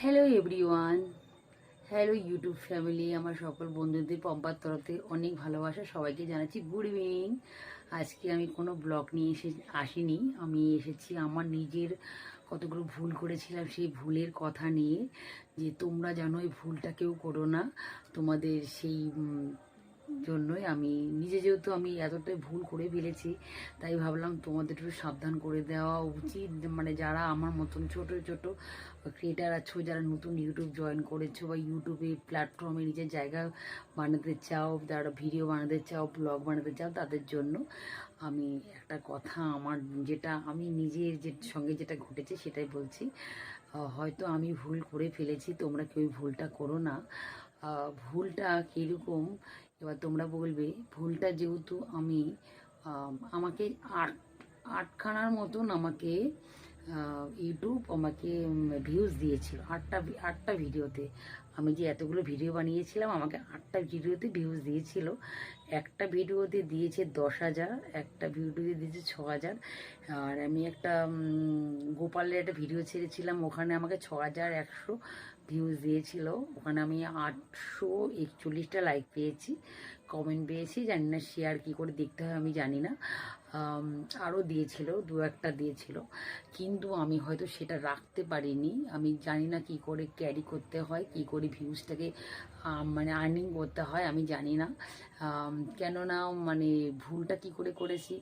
Hello everyone hello YouTube family আমার সকল বন্ধুদের পম্পার তরফ অনেক ভালোবাসা। সবাইকে জানাচ্ছি গুড ইভিনিং আজকে আমি কোনো ব্লগ নিয়ে এসে আসিনি। আমি এসেছি আমার নিজের কতগুলো ভুল করেছিলাম সেই ভুলের কথা নিয়ে যে তোমরা জানো এই ভুলটা কেউ করো না। তোমাদের সেই জন্যই আমি, নিজে যেহেতু আমি এতটাই ভুল করে ফেলেছি, তাই ভাবলাম তোমাদের একটু সাবধান করে দেওয়া উচিত। মানে যারা আমার মতন ছোট ছোট ক্রিয়েটার আছো, যারা নতুন ইউটিউব জয়েন করেছ বা ইউটিউবে প্ল্যাটফর্মে নিজের জায়গা বানাতে চাও, যারা ভিডিও বানাতে চাও ব্লগ বানাতে চাও, তাদের জন্য আমি একটা কথা আমার যেটা আমি নিজের যে, সঙ্গে যেটা ঘটেছে সেটাই বলছি। হয়তো আমি ভুল করে ফেলেছি, তোমরা কেউ ভুলটা করো না। ভুলটা কীরকম এবার তোমরা বলবে ভুলটা যেহেতু আমি আম, আমাকে আট আটখানার মতন আমাকে ইউটিউব আমাকে ভিউজ দিয়েছিল। আটটা আটটা ভিডিওতে। আমি যে এতগুলো ভিডিও বানিয়েছিলাম আমাকে আটটা ভিডিওতে ভিউজ দিয়েছিল। একটা ভিডিওতে দিয়েছে দশ হাজার একটা ভিডিওতে দিয়েছে ছ হাজার। আর আমি একটা গোপালের একটা ভিডিও ছেড়েছিলাম, ওখানে আমাকে ছ হাজার একশো ভিউজ দিয়েছিল। ওখানে আমি আটশো একচল্লিশটা লাইক পেয়েছি কমেন্ট পেয়েছি, জানি না শেয়ার কী করে দেখতে হয়, আমি জানি না। আরও দিয়েছিল, দু একটা দিয়েছিল। কিন্তু আমি হয়তো সেটা রাখতে পারিনি, আমি জানি না কি করে ক্যারি করতে হয়, কি করে ভিউজটাকে মানে আর্নিং করতে হয়, আমি জানি না। কেননা মানে ভুলটা কি করে করেছি?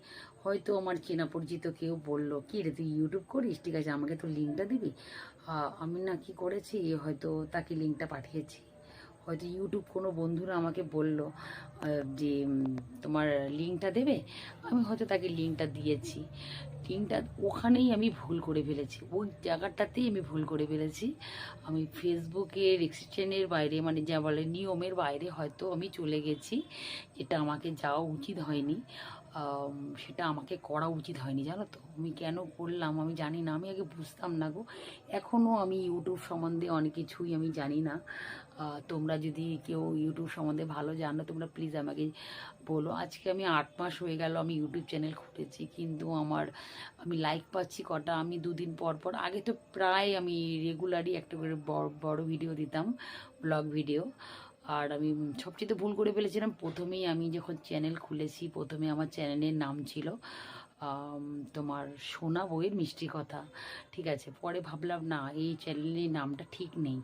হয়তো আমার চেনা পরিচিত কেউ বলল, কি রে, তুই ইউটিউব করিস? ঠিক আছে, আমাকে তো লিঙ্কটা দিবি। আমি না কি করেছি, হয়তো তাকে লিঙ্কটা পাঠিয়েছি। হয়তো ইউটিউব কোনো বন্ধুরা আমাকে বলল যে তোমার লিঙ্কটা দেবে? আমি হয়তো তাকে লিঙ্কটা দিয়েছি। লিঙ্কটা ওখানেই আমি ভুল করে ফেলেছি। ওই জায়গাটাতেই আমি ভুল করে ফেলেছি। আমি ফেসবুকের রেস্ট্রিকশনের বাইরে মানে যা বলে নিয়মের বাইরে হয়তো আমি চলে গেছি। যেটা আমাকে যাওয়া উচিত হয়নি। সেটা আমাকে করা উচিত হয়নি, জানো তো? আমি কেন করলাম? আমি জানি না। আমি আগে বুঝতাম না গো। এখনও আমি ইউটিউব সম্বন্ধে অনেক কিছুই আমি জানি না। তোমরা যদি কেউ ইউটিউব সম্বন্ধে ভালো জানো, তোমরা প্লিজ আমাকে বলো। আজকে আমি আট মাস হয়ে গেল আমি ইউটিউব চ্যানেল খুলেছি, কিন্তু আমার, আমি লাইক পাচ্ছি কটা? আমি দুদিন পর পর, আগে তো প্রায় আমি রেগুলারই একটা করে বড় বড় ভিডিও দিতাম ব্লগ ভিডিও আর আমি সবচেয়ে তো ভুল করে ফেলেছিলাম, প্রথমেই আমি যখন চ্যানেল খুলেছি, প্রথমে আমার চ্যানেলের নাম ছিল তোমার সোনা বইয়ের মিষ্টি কথা। ঠিক আছে, পরে ভাবলাম, না, এই চ্যানেলের নামটা ঠিক নেই।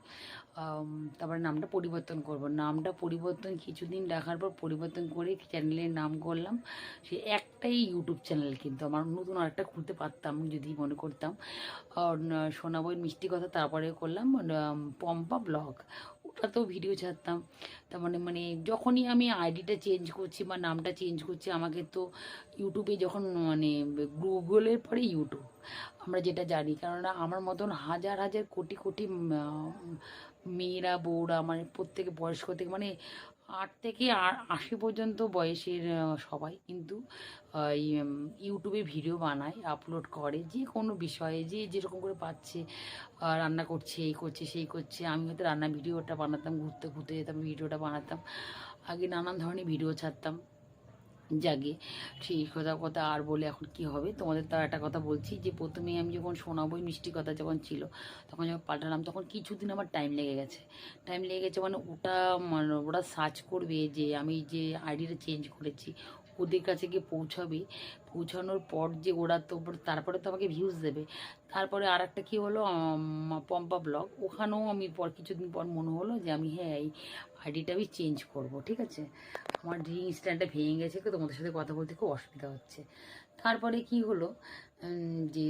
তারপরে নামটা পরিবর্তন করব। নামটা পরিবর্তন কিছুদিন রাখার পর পরিবর্তন করে চ্যানেলের নাম করলাম। সে একটাই ইউটিউব চ্যানেল কিন্তু, আমার নতুন আরেকটা খুলতে পারতাম, যদি মনে করতাম। সোনা বইয়ের মিষ্টি কথা তারপরে করলাম। পম্পা ব্লগ। ওটাতেও ভিডিও ছাড়তাম। তার মানে মানে যখনই আমি আইডিটা চেঞ্জ করছি বা নামটা চেঞ্জ করছি, আমাকে তো ইউটিউবে যখন মানে গুগলের পরে ইউটিউব আমরা যেটা জানি। কেননা, আমার মতন হাজার হাজার, কোটি কোটি মেয়েরা, বউরা মানে প্রত্যেকে বয়স্ক থেকে মানে আট থেকে আশি পর্যন্ত বয়সের সবাই কিন্তু ইউটিউবে ভিডিও বানায় আপলোড করে, যে কোনো বিষয়ে, যে যেরকম করে পাচ্ছে রান্না করছে, এই করছে, সেই করছে, আমি হয়তো রান্না ভিডিওটা বানাতাম, ঘুরতে ঘুরতে যেতাম ভিডিওটা বানাতাম, আগে নানান ধরনের ভিডিও ছাড়তাম। জাগে। সেই কথা কথা আর বলে এখন কি হবে? তোমাদের তো একটা কথা বলছি যে প্রথমে আমি যখন শোনাবই মিষ্টি কথা যখন ছিল, তখন যখন পাল্টালাম, তখন কিছুদিন আমার টাইম লেগে গেছে। টাইম লেগে গেছে মানে ওটা মানে ওটা সার্চ করবে যে, আমি যে আইডিটা চেঞ্জ করেছি ওদের কাছে গিয়ে পৌঁছাবে। পৌঁছানোর পর যে ওরা তো তারপরে তো আমাকে ভিউজ দেবে। তারপরে আর একটা কী হলো পম্পা ব্লগ। ওখানেও আমি পর, কিছুদিন পর মনে হলো যে আমি হ্যাঁ এই আইডিটা আমি চেঞ্জ করব, ঠিক আছে? আমার ড্রিং স্ট্যান্ডটা ভেঙে গেছে তোমাদের সাথে কথা বলতে খুব অসুবিধা হচ্ছে। তারপরে কি হলো যে,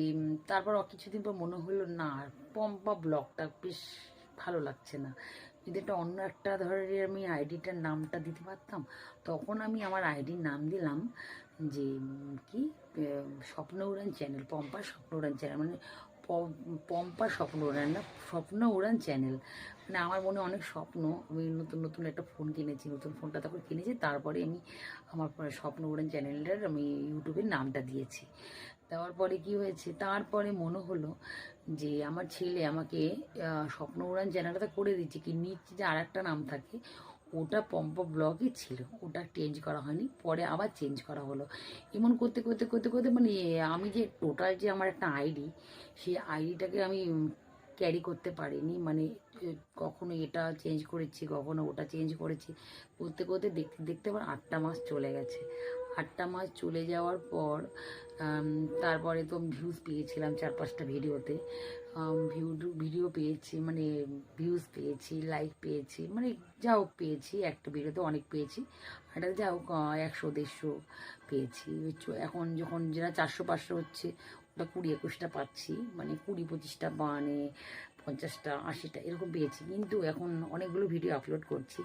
তারপর কিছুদিন পর মনে হলো, না, পম্পা ব্লগটা বেশ ভালো লাগছে না। যদি একটা অন্য একটা ধরনের আমি আইডিটার নামটা দিতে পারতাম, তখন আমি আমার আইডির নাম দিলাম যে কি স্বপ্ন উড়ান চ্যানেল, পম্পা স্বপ্ন উড়ান চ্যানেল মানে পম- পম্পা স্বপ্ন উড়ান না স্বপ্ন উড়ান চ্যানেল। মানে আমার মনে অনেক স্বপ্ন, আমি নতুন নতুন একটা ফোন কিনেছি, নতুন ফোনটা তারপর কিনেছি, তারপরে আমি আমার স্বপ্ন উড়ান চ্যানেলটার আমি ইউটিউবের নামটা দিয়েছি। দেওয়ার পরে কি হয়েছে? তারপরে মনে হলো যে আমার ছেলে আমাকে স্বপ্ন উড়ান চ্যানেলটা করে দিচ্ছে কি নিচে যে আর একটা নাম থাকে, ওটা পম্পা ব্লগে ছিল। ওটা চেঞ্জ করা হয়নি, পরে আবার চেঞ্জ করা হলো। এমন করতে করতে করতে করতে মানে আমি যে টোটাল যে আমার একটা আইডি সেই আইডিটাকে আমি ক্যারি করতে পারিনি। মানে কখনো এটা চেঞ্জ করেছি, কখনো ওটা চেঞ্জ করেছি। করতে করতে দেখতে দেখতে আমার আটটা মাস চলে গেছে। আটটা মাস চলে যাওয়ার পর তারপরে তো ভিউজ পেয়েছিলাম চার পাঁচটা ভিডিওতে। ভিউ ভিডিও পেয়েছি মানে ভিউজ পেয়েছি লাইক পেয়েছি মানে যা হোক পেয়েছি, একটা ভিডিওতে অনেক পেয়েছি। একটা যা হোক একশো, দেড়শো পেয়েছি। এখন যখন যেটা চারশো, পাঁচশো হচ্ছে, ওটা কুড়ি, একুশটা পাচ্ছি মানে কুড়ি, পঁচিশটা মানে পঞ্চাশটা, আশিটা, এরকম পেয়েছি। কিন্তু এখন অনেকগুলো ভিডিও আপলোড করছি।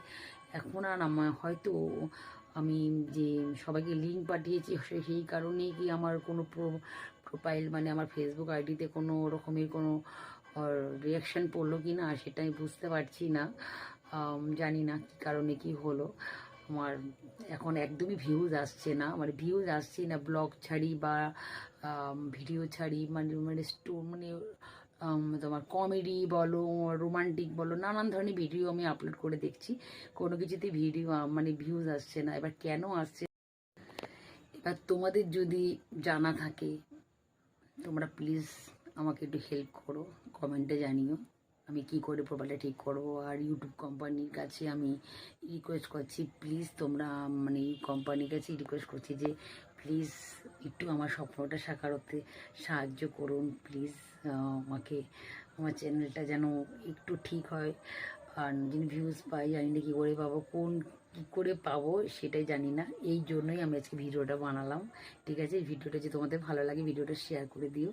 এখন আর আমার হয়তো আমি যে সবাইকে লিঙ্ক পাঠিয়েছি সেই কারণেই কি আমার কোনো প্রোফাইল মানে আমার ফেসবুক আইডিতে কোনো রকমের কোনো রিয়াকশান পড়ল কি না, সেটা আমি বুঝতে পারছি না। জানি না কী কারণে কি হলো। আমার এখন একদমই ভিউজ আসছে না আমার ভিউজ আসছে না ব্লগ ছাড়ি বা ভিডিও ছাড়ি মানে মানে স্টো মানে তোমার কমেডি বলো রোমান্টিক বলো, নানান ধরনের ভিডিও আমি আপলোড করে দেখছি। কোনো কিছুতে ভিডিও মানে ভিউজ আসছে না। এবার কেন আসছে? এবার তোমাদের যদি জানা থাকে, তোমরা প্লিজ আমাকে একটু হেল্প করো কমেন্টে জানিও। আমি কি করে প্রোফাইলটা ঠিক করব? আর ইউটিউব কোম্পানির কাছে আমি রিকোয়েস্ট করছি প্লিজ তোমরা মানে কোম্পানির কাছে রিকোয়েস্ট করছি যে প্লিজ একটু আমার স্বপ্নটা সাকার হতে সাহায্য করুন প্লিজ আমাকে, আমার চ্যানেলটা যেন একটু ঠিক হয়। আর নিজের ভিউজ পাই জানি না কী করে পাবো, কোন কী করে পাবো সেটাই জানি না। এই জন্যই আমি আজকে ভিডিওটা বানালাম। ঠিক আছে ভিডিওটা যদি তোমাদের ভালো লাগে, ভিডিওটা শেয়ার করে দিও।